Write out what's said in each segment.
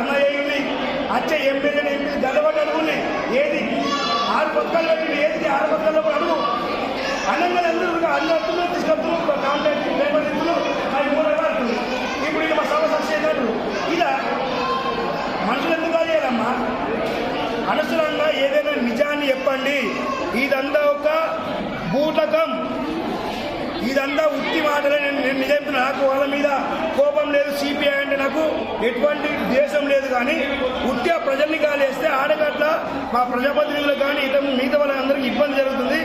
ఎమ్మెల్యేని ఎంపీ గడబడి అడుగుని ఏది? ఆరు పథకాలు పెట్టి ఏది? ఆరు పక్కల్లో అడుగు. అన్నంగా అందరూ అన్ని అర్థంలో తీసుకొస్తున్నారు. కాంట్రాక్ట్ లేబర్ ఇస్తులు అవి మూడు రకాలు ఇప్పుడు ఇది మా సభ సక్సెస్ ఇలా మనుషులు ఎందుకు చేయాలమ్మా? అనవసరంగా ఏదైనా నిజాన్ని చెప్పండి. ఇదంతా ఒక బూటకం. ఇదంతా ఉత్తి మాటలే. నేను నేను నిజం నాకు వాళ్ళ మీద లేదు సిపిఐ అంటే నాకు ఎటువంటి ద్వేషం లేదు కానీ ఉట్టిగా ప్రజల్ని గాలేస్తే ఆడగట్ల మా ప్రజాప్రతినిధులకు కానీ ఇతర మిగతా వాళ్ళందరికీ ఇబ్బంది జరుగుతుంది.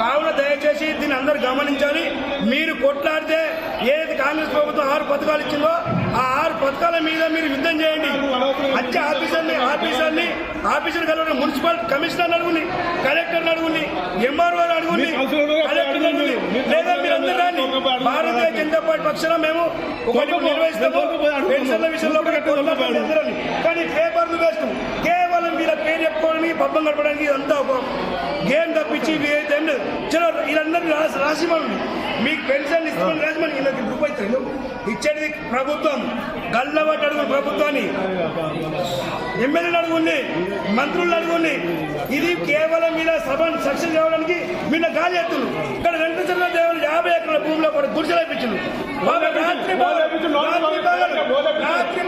కావున దయచేసి దీన్ని అందరూ గమనించాలి. మీరు కొట్లాడితే ఏదైతే కాంగ్రెస్ ప్రభుత్వం ఆరు పథకాలు ఇచ్చిందో ఆ ఆరు పథకాల మీద మీరు యుద్ధం చేయండి. వచ్చే ఆఫీసర్ని ఆఫీసర్ని ఆఫీసర్ కలవడం మున్సిపల్ కమిషనర్ అడుగుని కలెక్టర్ అడుగుని ఎంఆర్ఓ అడుగుని కలెక్టర్ అడుగుని లేదా మీరు అందరూ రండి. భారతీయ జనతా పార్టీ పక్షాన మేము ఒకటి నిర్వహిస్తాము పెన్షన్ల విషయంలో. కానీ పేపర్లు వేస్ట్ కేవలం మీరు పేరు చెప్పుకోవడానికి పబ్బం గడపడానికి ఇదంతా ఒక గేమ్ తప్పించి ఇవి అయితే ఏం లేదు. చలో వీళ్ళందరూ రాసి రాసి మనం మీకు పెన్షన్ ఇస్తామని రాసి మనకి వీళ్ళకి గ్రూప్ అవుతుంది ఇచ్చేది ప్రభుత్వం. గల్లబట్టి అడుగు ప్రభుత్వాన్ని. ఎమ్మెల్యేలు అడుగుంది మంత్రులు అడుగుంది ఇది కేవలం మీద సభ సక్సెస్ కావడానికి మీద గాలి ఎత్తులు. ఇక్కడ వెంకటేశ్వర దేవుడు యాభై ఎకరాల భూమిలో కూడా గుడిసెలు ఇప్పించింది రాత్రి రాత్రి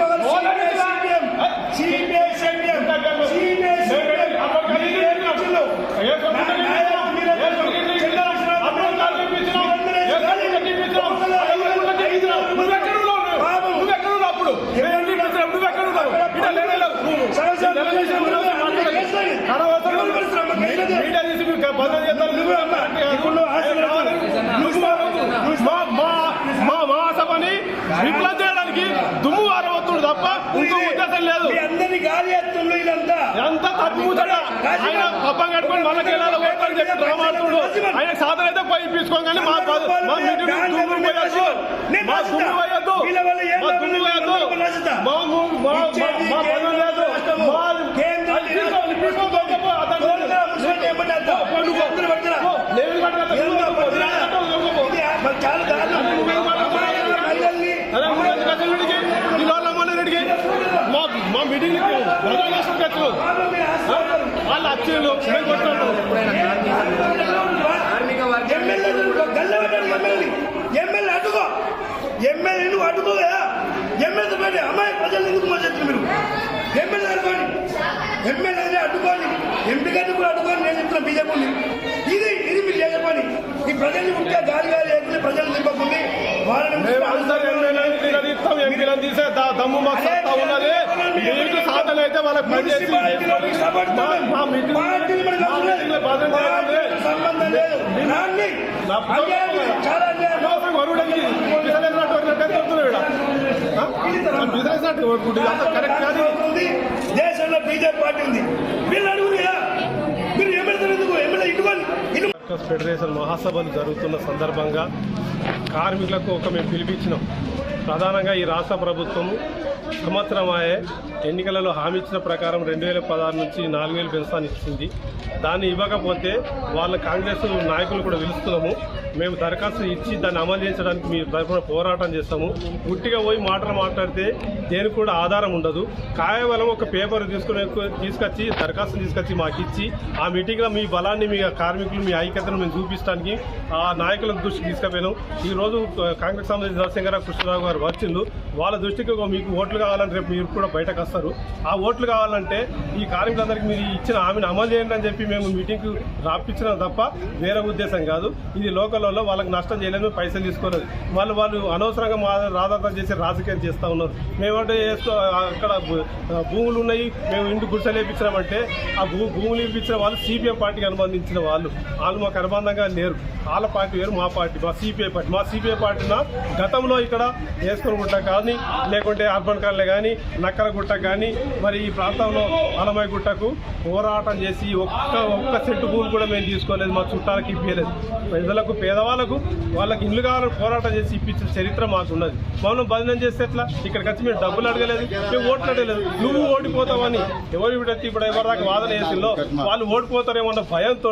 నువ్వు అమ్మ, ఇప్పుడు నువ్వు ఆశలు నువ్వు మా మహాసభని విప్లవం చేయడానికి దుమ్ము వారవత్తుడు తప్ప ఇంకో ఉద్దేశం లేదు. మీ అందరి గాలి ఇదంతా. ఎంత తప్పు కూర్చోడా ఆయన పబ్బం కట్టుకొని చెప్పి ఆయన సాధన అయితే పోయి ఇప్పించుకోగానే మా ప- మా మీటింగ్ దుమ్ము పోయొద్దు. మా దుమ్ము పోయొద్దు. మా దుమ్ము పోయొద్దు. మా ము- మా మా- మా లేదు. మా తీసుకోవాలి, మా మీటింగ్ వాళ్ళు వచ్చిండు మేము కొట్టాడు ఎమ్మెల్యే అడ్డుకో ఎమ్మెల్యే నువ్వు అడ్డుకో కదా ఎమ్మెల్యే పెట్టి అమ్మాయి ప్రజలు ఎందుకు మోసేస్తారు మీరు ఎమ్మెల్యే అనుకోండి ఎమ్మెల్యే అడ్డుకోండి ఎంపీ గారిని కూడా అడ్డుకోండి నేను చెప్తున్నా బీజేపీ ఇది ఇది మీరు పని ఈ ప్రజల్ని ఉంటే గాలి గాలి లేకుండా ప్రజలు దా- దమ్ము మాకు సత్తా ఉన్నది మీకు సాధన అయితే వాళ్ళకి పనిచేసి మా- మా మీటింగ్ పార్టీలు మనకు మా అవసరం లేదు. మీటింగ్లో భద్రం చేయాలి. పార్టీలకు సంబంధం లేదు రాండి. నా అన్యాయం ఇది. చాలా కరెక్ట్ కాదు. దేశంలో బీజేపీ పార్టీ ఉంది. వీళ్ళు అడుగురు కదా. మీరు ఎమ్మెల్యే ఎందుకు? ఎమ్మెల్యే ఇటుకోండి ఇటు వర్కర్స్ ఫెడరేషన్ మహాసభలు జరుగుతున్న సందర్భంగా కార్మికులకు ఒక మేము పిలిపించినాం. ప్రధానంగా ఈ రాష్ట్ర ప్రభుత్వము సంవత్సరం ఆయే ఎన్నికలలో హామీ ఇచ్చిన ప్రకారం రెండు వేల పదహారు నుంచి నాలుగు వేలు పెన్షన్ ఇచ్చింది. దాన్ని ఇవ్వకపోతే వాళ్ళ కాంగ్రెస్ నాయకులు కూడా పిలుస్తున్నాము. మేము దరఖాస్తు ఇచ్చి దాన్ని అమలు చేయడానికి మీ తరఫున పోరాటం చేస్తాము. గుట్టిగా పోయి మాటలు మాట్లాడితే దేనికి కూడా ఆధారం ఉండదు. కేవలం ఒక పేపర్ తీసుకునే తీసుకొచ్చి దరఖాస్తు తీసుకొచ్చి మాకు ఇచ్చి ఆ మీటింగ్లో మీ బలాన్ని మీ కార్మికులు మీ ఐక్యతను మేము చూపించడానికి ఆ నాయకుల దృష్టికి తీసుకుపోయినాం. ఈ రోజు కాంగ్రెస్ సంబంధించిన నరసింహరావు కృష్ణరావు గారు వచ్చిండు వాళ్ళ దృష్టికి ఒక మీకు ఓట్లు కావాలని రేపు మీరు కూడా బయటకు వస్తారు. ఆ ఓట్లు కావాలంటే ఈ కార్మికులందరికీ మీరు ఇచ్చిన హామీని అమలు చేయండి అని చెప్పి మేము మీటింగ్కు రాపించడం తప్ప వేరే ఉద్దేశం కాదు. ఇది లోకల్ లోకల్లో వాళ్ళకి నష్టం చేయలేదు పైసలు తీసుకోలేదు. వాళ్ళు వాళ్ళు అనవసరంగా మా రాధాతం చేసి రాజకీయం చేస్తూ ఉన్నారు. మేమంటే వేసుకో అక్కడ భూ- భూములు ఉన్నాయి మేము ఇంటి గుడిసెలు వేయించినామంటే ఆ భూ భూములు ఇప్పించిన వాళ్ళు సిపిఐ పార్టీకి అనుబంధించిన వాళ్ళు. వాళ్ళు మాకు అనుబంధంగా లేరు. వాళ్ళ పార్టీ వేరు మా పార్టీ మా సిపిఐ పార్టీ. మా సిపిఐ పార్టీన గతంలో ఇక్కడ వేసుకొని గుట్ట కానీ లేకుంటే అర్బన్ కాలనీ కానీ నక్కల గుట్ట కానీ మరి ఈ ప్రాంతంలో అలమై గుట్టకు పోరాటం చేసి ఒక్క ఒక్క సెంటు భూమి కూడా మేము తీసుకోలేదు మా చుట్టాలకి ఇప్పించలేదు ప్రజలకు పేదవాళ్ళకు వాళ్ళకి ఇల్లు కావాలని పోరాటం చేసి ఇప్పించిన చరిత్ర మాకు ఉన్నది. మమ్మల్ని భజనం చేస్తే ఎట్లా? ఇక్కడికి వచ్చి మేము డబ్బులు అడగలేదు మేము ఓట్లు అడగలేదు. నువ్వు ఓడిపోతావని ఎవరు ఇప్పుడు ఇప్పుడు ఎవరిదాకా వాదన చేసిందో వాళ్ళు ఓడిపోతారేమో అన్న భయంతో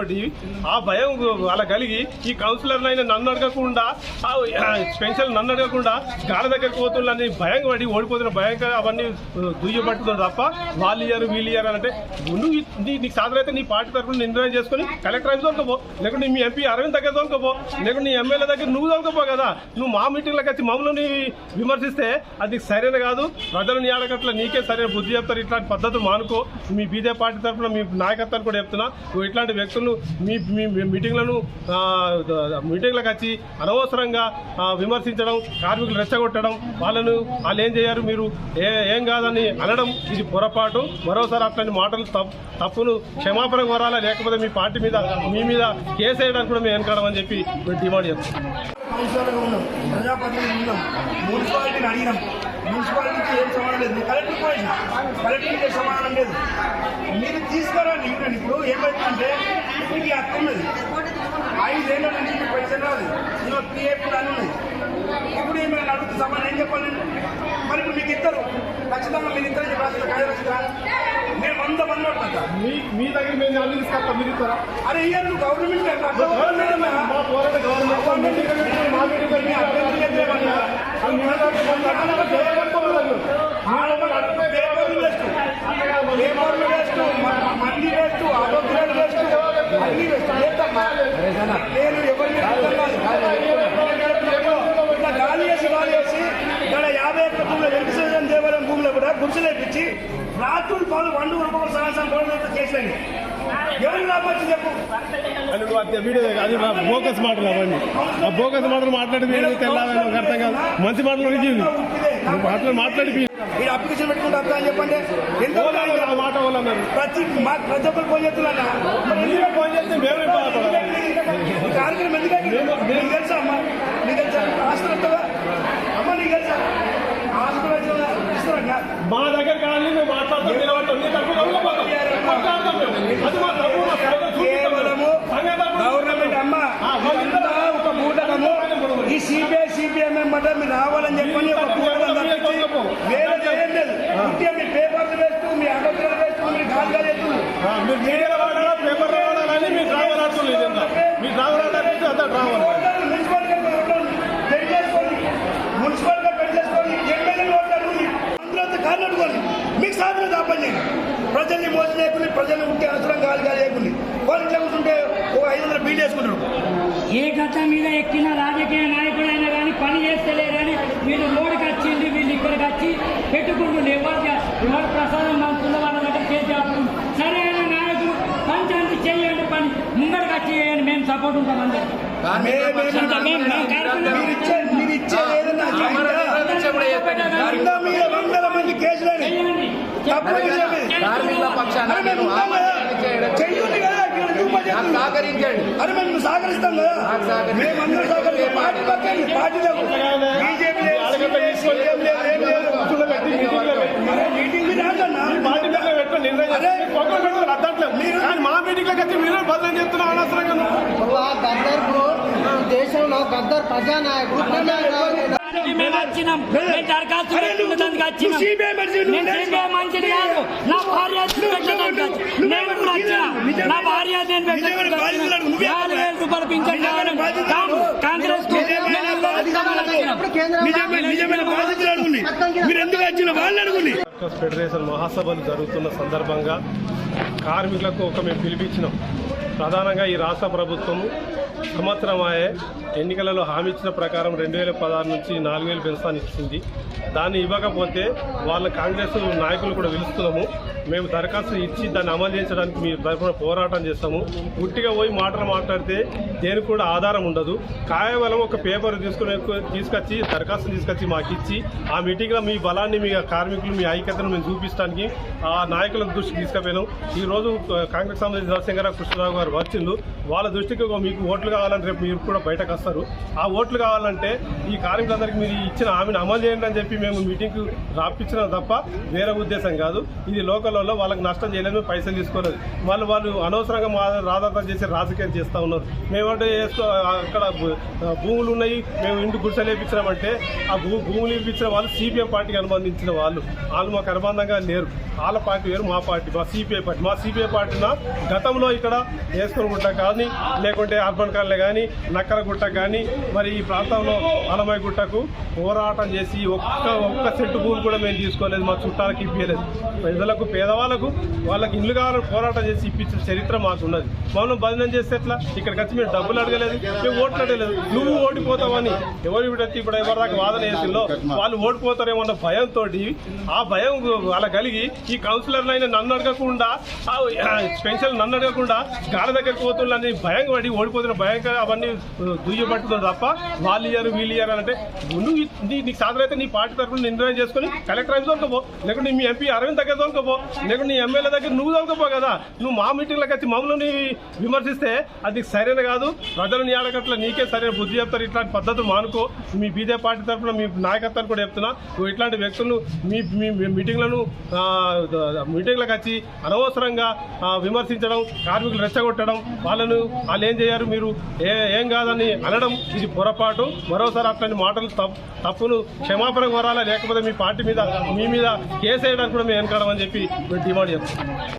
ఆ భయం వాళ్ళ కలిగి ఈ కౌన్సిలర్లు అయినా నన్ను అడగకుండా పెన్షన్ స్పెషల్ నన్ను అడగకుండా గాల దగ్గరికి పోతుందని భయం పడి ఓడిపోతున్న భయంగా అవన్నీ దుయ్యబట్టుతుంది తప్ప వాళ్ళు ఇయ్యారు వీళ్ళు ఇయ్యారు అంటే నువ్వు నీ- నీకు సాధనైతే నీ పార్టీ తరఫున నిర్ణయం చేసుకొని కలెక్టర్ ఆఫీస్ దొరకపో లేకుంటే మీ ఎంపీ అరవింద్ దగ్గర దొరకపో లేకుంటే నీ ఎమ్మెల్యే దగ్గర నువ్వు దొరకపో కదా. నువ్వు మా మీటింగ్లకు వచ్చి మమ్మల్ని విమర్శిస్తే అది సరైన కాదు. ప్రజలు నీ ఆడగట్ల నీకే సరైన బుద్ధి చెప్తారు. ఇట్లాంటి పద్ధతులు మానుకో. మీ బీజేపీ పార్టీ తరఫున మీ నాయకత్వాన్ని కూడా చెప్తున్నా. నువ్వు ఇట్లాంటి వ్యక్తులను మీ మీ మీటింగ్లను మీటింగ్లకు వచ్చి అనవసరంగా విమర్శించడం కార్మికులు రెచ్చగొట్టడం వాళ్ళను వాళ్ళు ఏం చేయారు మీరు? ఏ ఏం కాదని అనడం ఇది పొరపాటు. మరోసారి అట్లాంటి మాటలు తప్పు తప్పును క్షమాపణ కోరాలా? లేకపోతే మీ పార్టీ మీద మీ మీద కేసు వేయడానికి కూడా మేము వెనకాడమని చెప్పి మేము డిమాండ్ చేస్తాం కౌన్సిలర్గా ఉన్నాం ప్రజాప్రతినిధులు ఉన్నాం మున్సిపాలిటీని అడిగినాం. మున్సిపాలిటీకి ఏం సమాధానం లేదు. కలెక్టర్ పోయినా కలెక్టర్కి సమాధానం లేదు. మీరు తీసుకురండి ఇప్పుడు ఏమైందంటే మీకు హక్కు ఉన్నది. ఐదేళ్ళ నుంచి మీకు పెన్షన్ రాదు. ఇందులో పిఎఫ్ కూడా అని ఉన్నది ఇప్పుడు ఏమైనా అడుగుతూ సమాధానం ఏం చెప్పాలి మరి ఇప్పుడు మీకు ఇద్దరు. ఖచ్చితంగా మీరు ఇద్దరు చెప్పాల్సిన కార్యదర్శిగా నేను వంద మంది పడతా మీ మీ దగ్గర మేము అన్ని తీసుకొస్తాం. మీరు ఇస్తారా? అరే ఇయ్యారు గవర్నమెంట్ మా మీటింగ్ మీ అభ్యర్థులు చెప్పేవాళ్ళు పేపర్లు వేస్ట్ పేపర్లు వేస్ట్ మంది వేస్ట్ ఆరోగ్యాలు వేస్ట్ అన్ని వేస్ట్ లేదమ్మా. నేను ఎవరిని అర్థం కాదు. ఇట్లా గాలి వేసి గాలి వేసి ఇక్కడ యాభై ఎకర భూమిలో వెంకటేశ్వర దేవాలయం భూమిలో కూడా గుడిసెలు వేపించి రాత్రులు పాలు వంద రూపాయలు సంవత్సరం గవర్నమెంట్ చేసేయండి ఎవరికి లాభం వచ్చింది చెప్పు? అది బోకస్ మాటలు అవన్నీ. ఆ బోకస్ మాటలు మాట్లాడి మీరు తెల్లాలని నాకు అర్థం కాదు. మంచి మాటలు రిజీవ్ మాటలు మాట్లాడి మీరు అప్లికేషన్ పెట్టుకుంటే అర్థం చెప్పండి. ఎంత మాట వాళ్ళు అన్నారు ప్రతి ప్రతి ఒక్కరు ఫోన్ చేస్తున్నా ఫోన్ చేస్తే మేమే కార్యక్రమం ఎందుకంటే నీకు తెలుసా అమ్మా? నీకు తెలుసా? వస్తుందా అమ్మ నీకు తెలుసా? మా దగ్గర కానీ మేము మాట్లాడతాం నిలబడతాం నీ తప్పు మాట్లాడతాం మేము. అది మా తప్పు మా. కేవలము గవర్నమెంట్ అమ్మ ఒక బూటకము ఈ సిబిఐ సిపిఎం మాట మీరు రావాలని చెప్పని ఒక తప్పించి వేరే చేయం లేదు. ఇంకే మీ పేపర్లు వేస్తూ మీ అగత్యాలు వేస్తూ మీరు గాలిగా చేస్తున్నారు చేయండి ప్రజల్ని మోసం చేయకుండా ప్రజల్ని ఉంటే అవసరం గాలి గాలి చేయకుండా వాళ్ళు ఇట్లా కూర్చుంటే ఒక ఐదు వందల బీల్ వేసుకుంటారు. ఏ గత మీద ఎక్కిన రాజకీయ నాయకుడైనా కానీ పని చేస్తలేరని వీళ్ళు రోడ్డుకి వచ్చింది వీళ్ళు ఇక్కడికి వచ్చి పెట్టుకుంటుండే ఎవరు ఎవరు ప్రసాదం పంచుతుందో వాళ్ళ దగ్గర చేసేటప్పుడు సరైన నాయకుడు పంచాయతీ చేయండి పని. ముందరికి వచ్చి చేయండి మేము సపోర్ట్ ఉంటాం అందరికి. కార్యక్రమం మీరు ఇచ్చే మీరు ఇచ్చే మీద వందల మంది కేసులని కార్మికుల పక్షాన చేయడం? సహకరించండి. అరే మేము సహకరిస్తాం కదా. మేమందరం సహకరిస్తాం. పార్టీ పక్కన పార్టీ బీజేపీ మీటింగ్ మా మీటింగ్లోకి వచ్చి మీరే బదులు చెప్తున్నాం అనవసరంగా నువ్వు. అలా గద్దర్ బ్రో మన దేశంలో గద్దర్ ప్రజానాయకుడు. మేము వచ్చినాం. మేము దరఖాస్తు పెట్టుకోవడానికి వచ్చినాం. నేను కాదు. నా భార్య పెట్టడానికి నేను కూడా వచ్చిన. నా భార్య నేను పెట్టడానికి నాలుగు వేల రూపాయలు పింఛన్ కాంగ్రెస్కు నిజమే మీరు ఎందుకు వచ్చిన వాళ్ళు అడుగుని ఫెడరేషన్ మహాసభలు జరుగుతున్న సందర్భంగా కార్మికులకు ఒక మేము పిలిపించినాం. ప్రధానంగా ఈ రాష్ట్ర ప్రభుత్వం సంవత్సరమాయే ఎన్నికలలో హామీ ఇచ్చిన ప్రకారం రెండు వేల పదహారు నుంచి నాలుగు వేలు పెన్షన్ ఇచ్చింది. దాన్ని ఇవ్వకపోతే వాళ్ళ కాంగ్రెస్ నాయకులు కూడా పిలుస్తున్నాము. మేము దరఖాస్తు ఇచ్చి దాన్ని అమలు చేయించడానికి మీ తరఫున పోరాటం చేస్తాము. గుట్టిగా పోయి మాటలు మాట్లాడితే దేనికి కూడా ఆధారం ఉండదు. కేవలం ఒక పేపర్ తీసుకుని తీసుకొచ్చి దరఖాస్తు తీసుకొచ్చి మాకు ఇచ్చి ఆమె మీటింగ్లో మీ బలాన్ని మీ కార్మికులు మీ ఐక్యతను మేము చూపించడానికి ఆ నాయకుల దృష్టికి తీసుకుపోయినాం. ఈరోజు కాంగ్రెస్ సంబంధించిన నరసింహరావు కృష్ణరావు గారు వచ్చిండు వాళ్ళ దృష్టికి మీకు ఓట్లు కావాలంటే రేపు మీరు కూడా బయటకు వస్తారు. ఆ ఓట్లు కావాలంటే ఈ కార్మికులందరికీ మీరు ఇచ్చిన హామీని అమలు చేయండి అని చెప్పి మేము మీటింగ్కు రాపించడం తప్ప వేరే ఉద్దేశం కాదు. ఇది లోకల్లో వాళ్ళకి నష్టం చేయలేదు పైసలు తీసుకోలేదు. వాళ్ళు వాళ్ళు అనవసరంగా మా రాధాతం చేసి రాజకీయం చేస్తూ ఉన్నారు. మేమంటే వేసుకో అక్కడ భూ- భూములు ఉన్నాయి. మేము ఇంటి గుడిసెలు వేయించినామంటే ఆ భూ భూములు ఇప్పించిన వాళ్ళు సిపిఎం పార్టీకి అనుబంధించిన వాళ్ళు. వాళ్ళు మాకు అనుబంధంగా లేరు. వాళ్ళ పార్టీ వేరు మా పార్టీ మా సిపిఐ పార్టీ. మా సిపిఐ పార్టీన గతంలో ఇక్కడ వేసుకొని గుట్ట కానీ లేకుంటే అర్బన్ కాలనీ కానీ నక్కల గుట్ట కానీ మరి ఈ ప్రాంతంలో గుట్టకు పోరాటం చేసి ఒక్క ఒక్క సెంటు భూమి కూడా మేము తీసుకోలేదు మా చుట్టాలకి ఇప్పించలేదు ప్రజలకు పేదవాళ్ళకు వాళ్ళకి ఇల్లు కావాలని పోరాటం చేసి ఇప్పించిన చరిత్ర మాకు ఉన్నది. మమ్మల్ని భజనం చేస్తే ఎట్లా? ఇక్కడికి వచ్చి మేము డబ్బులు అడగలేదు మేము ఓట్లు అడగలేదు. నువ్వు ఓడిపోతావని ఎవరు ఇప్పుడు ఇప్పుడు ఎవరి దాకా వాదన చేసిందో వాళ్ళు ఓడిపోతారేమో అన్న భయంతో ఆ భయం వాళ్ళ కలిగి ఈ కౌన్సిలర్లు అయినా నన్ను అడగకుండా పెన్షన్ నన్ను అడగకుండా గాడ దగ్గరికి పోతుండని భయం పడి ఓడిపోతున్న భయం అవన్నీ దుయ్యబట్టుతుంది తప్ప వాళ్ళు ఇయ్యారు వీళ్ళు ఇయ్యారు ముందు నీ- నీకు సాధన అయితే నీ పార్టీ తరఫున నిర్ణయం చేసుకొని కలెక్టర్ ఆఫీస్ దొరకపో లేకుంటే మీ ఎంపీ అరవింద్ దగ్గర దొరకపో లేకుంటే నీ ఎమ్మెల్యే దగ్గర నువ్వు దొరకపో కదా. నువ్వు మా మీటింగ్లకు వచ్చి మమ్మల్ని విమర్శిస్తే అది సరైన కాదు. ప్రజలు నీ ఆడగట్ల నీకే సరైన బుద్ధి చెప్తారు. ఇట్లాంటి పద్ధతులు మానుకో. మీ బీజేపీ పార్టీ తరఫున మీ నాయకత్వాన్ని కూడా చెప్తున్నా. నువ్వు ఇట్లాంటి వ్యక్తులను మీ మీటింగ్లను మీటింగ్లకు వచ్చి అనవసరంగా విమర్శించడం కార్మికులు రెచ్చగొట్టడం వాళ్ళను వాళ్ళు ఏం చేయారు మీరు? ఏ ఏం కాదని అనడం ఇది పొరపాటు. మరోసారి అట్లాంటి మాటలు తప్పు తప్పును క్షమాపణ కోరాలా? లేకపోతే మీ పార్టీ మీద మీ మీద కేసు వేయడానికి కూడా మేము వెనకాడమని చెప్పి మేము డిమాండ్ చేస్తాం.